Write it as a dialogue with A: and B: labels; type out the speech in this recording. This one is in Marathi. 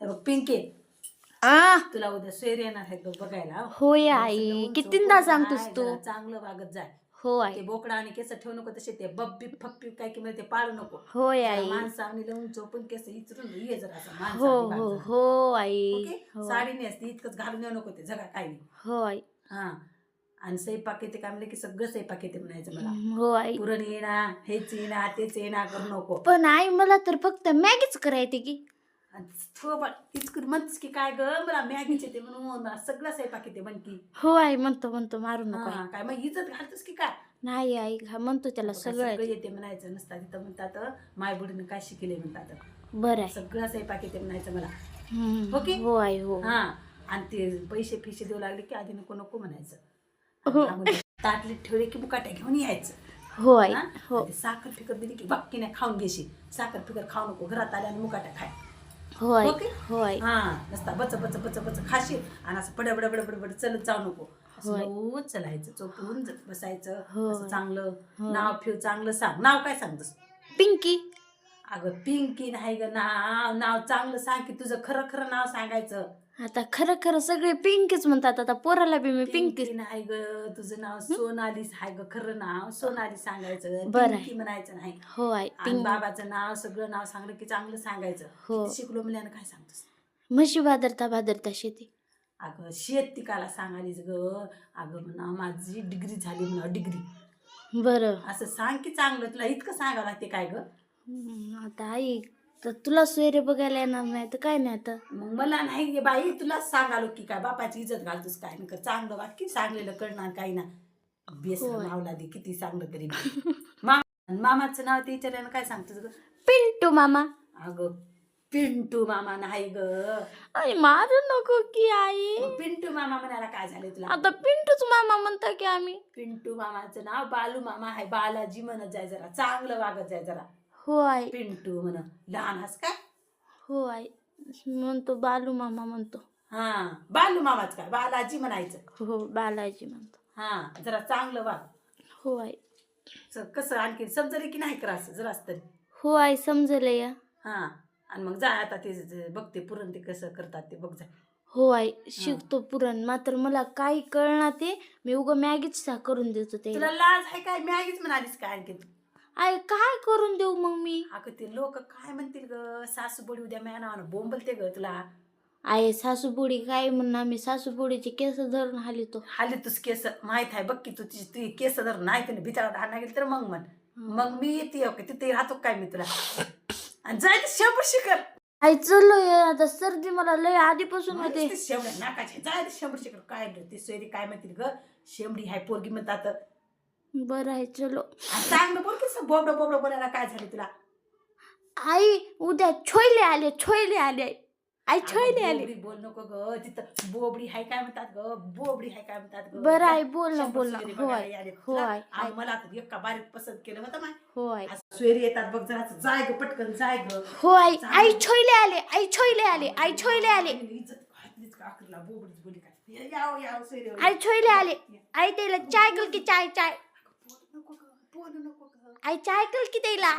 A: हे बघ पिंके.
B: आ.
A: तुला उद्या सोयरे येणार आहेत बघ बघायला.
B: होय आई कितींदा सांगतोस तू?
A: चांगलं वागत जाय.
B: हो
A: ते
B: आई
A: बोकडा आणि केस ठेवू नको तसे ते बब्बी फप्पी काय की म्हणजे ते पाळू नको.
B: होय आई.
A: माणसं आणि लावून चोपून केस इचरून ये जरा असं
B: हो हो. हो आई
A: ओके?
B: हो.
A: साडी नेसते इतकंच घालून येऊ नको ते जगा काय नाही.
B: हो आई
A: हा. आणि स्वयंपाक येते काय म्हणलं की सगळं स्वयंपाक येते म्हणायचं मला.
B: हो आई.
A: पुरण येणार हेच येणार तेच येणार करू नको.
B: पण आई मला तर फक्त मॅगीच करायची की.
A: इतकं म्हणतेस की काय ग मला मॅगीच येते म्हणून सगळं स्वयंपाक येते म्हण की
B: हो आई म्हणतो म्हणतो मारू नको आई.
A: हा, काय मग इज्जत घालतोस की काय
B: नाही आई हा म्हणतो त्याला सगळं
A: सगळं
B: येतं.
A: म्हणायचं नसतात तिथं म्हणतात माय बुडीनं काय शिकले म्हणतात
B: बरं आहे
A: सगळं स्वयंपाक येते म्हणायचं मला
B: हम्म.
A: ओके?
B: हो आई हो
A: हा आणि ते पैसे फिशे देऊ लागले की आधी नको नको म्हणायचं
B: हो.
A: ताटलीत ठेवले की बुकाट्या घेऊन यायचं
B: हो आई
A: हा?
B: हो
A: आणि साखर फिकर दिली की बाक्की नाही खाऊन घेशी साखर फिकर खाऊ नको घरात आल्या आणि मुकाट्या खाय
B: हो आई
A: ओके?
B: हो
A: हा नसता बच बच बच बच खाशील आणि असं पड बड बड बड चलत जाऊ नको असं
B: होय.
A: चलायचं चोपून ज- बसायचं
B: होय.
A: असं चांगलं
B: होय.
A: नाव फिव चांगलं सांग नाव काय सांगतोस
B: पिंकी
A: अगं पिंकी नाही ग नाव नाव चांगलं सांग की तुझं खरं खरं नाव सांगायचं
B: आता खरं खरं सगळे पिंकीच म्हणतात आता पोराला बी मी पिंकी
A: पिंकी नाही ग तुझं नाव सोनालीच आहे ग खरं नाव सोनाली सांगायचं
B: बरं आहे.
A: पिंकी म्हणायचं नाही.
B: हो आई
A: आणि
B: पिंक.
A: बाबाचं नाव सगळं नाव सांगलं की चांगलं सांगायचं.
B: हो.
A: किती शिकलो मुलांना काय सांगतोस?
B: म्हशी भादरता भादरता शेती.
A: अगं शेत तिकाला सांगालीच ग. अगं म्हणा माझी डिग्री झाली म्हणा डिग्री.
B: बरं.
A: असं सांग की चांगलं तुला इतकं सांगावं लागते काय ग?
B: हम्म, आता आई तर तुला सोयरे बघायला येणार नाही तर काय नाही आता?
A: मग मला नाही गे बाई तुलाच सांगालो की काय बापाची इज्जत घालतोस काय? नका चांगलं वाक्य सांगलेलं कळणार काही ना. बेस
B: होय.
A: दे किती चांगलं तरी मामा आणि मामाचं नाव ते विचारायला काय सांगतोस ग?
B: पिंटू मामा.
A: अगं पिंटू मामा नाही ग.
B: आई मारू नको की आई.
A: मग पिंटू मामा म्हणायला काय झालं तुला?
B: आता पिंटूच मामा म्हणता की आम्ही.
A: पिंटू मामाचं नाव बालू मामा आहे बालाजी म्हणत जाय जरा चांगलं वागत जाय जरा.
B: हो आई
A: पिंटू म्हण लहान हस काय
B: हो आई म्हणतो बालू मामा म्हणतो.
A: हा बालू मामाच काय बालाजी म्हणायचं.
B: हो बालाजी म्हणतो.
A: हा जरा चांगलं वाग.
B: हो आई
A: स- कसं आणखी समजले की नाही करा असं जरास तरी.
B: हो आई समजलं या
A: हा आणि मग जा आता ते जे बघते पुरण ते कसं करतात ते बघ जा.
B: हो. आई शिकतो पुरण. मात्र मला काही कळणार ते मी उगं मॅगीच सा करून देतो ते.
A: तुला लाज आहे काय? मॅगीच म्हणालीस काय आणखी
B: आई काय करून देऊ मग मी?
A: अगं ते लोक काय म्हणतील ग? सासू बडी उद्या म्या नावानं बोंबलते ग तुला
B: आई सासूपुडी काय म्हणणार? मी सासूपुडीचे केस धरून हालितो.
A: हाली तुझ केस? माहीत आहे बघ की तू तिची तुझी केस जर नाही तर बिचारा हाणा गेली तर मग म्हण. मग मी येते ओके तिथे राहतो काय मी तुला? आणि जायचं शंभर शिखर
B: आई चलो आता सर्दी मला लय आधीपासून होते.
A: शेवड्या नाकाचे. जायचं शंभर शिखर काय ते सोयरी काय म्हणतील ग? शेंबडी हाय पोरगी म्हणतात.
B: बरं आहे चलो.
A: चांगलं बोल की बोबडं बोबडं बोलायला काय झालं तुला?
B: आई उद्या छोयले आले छोयले आले. आई छोयले आले.
A: बोबडी बोल नको ग. तिथं बोबडी हाय काय म्हणतात ग? बोबडी हाय काय म्हणतात ग?
B: बरं आहे बोल ना बोल ना. हो. हो आई.
A: मला तर एका बारीक पसंत केलं होतं माय.
B: हो आई
A: सोयरी येतात बघ जरा जाय ग पटकन जाय ग.
B: हो आई आई छोयले आले आई छोयले आले आई छोयले आले. आई छोयले आले. आई त्याला चाय कल की चाय चाय
A: बोलू नको ग बोलू नको ग
B: आई चाय कल की त्याला?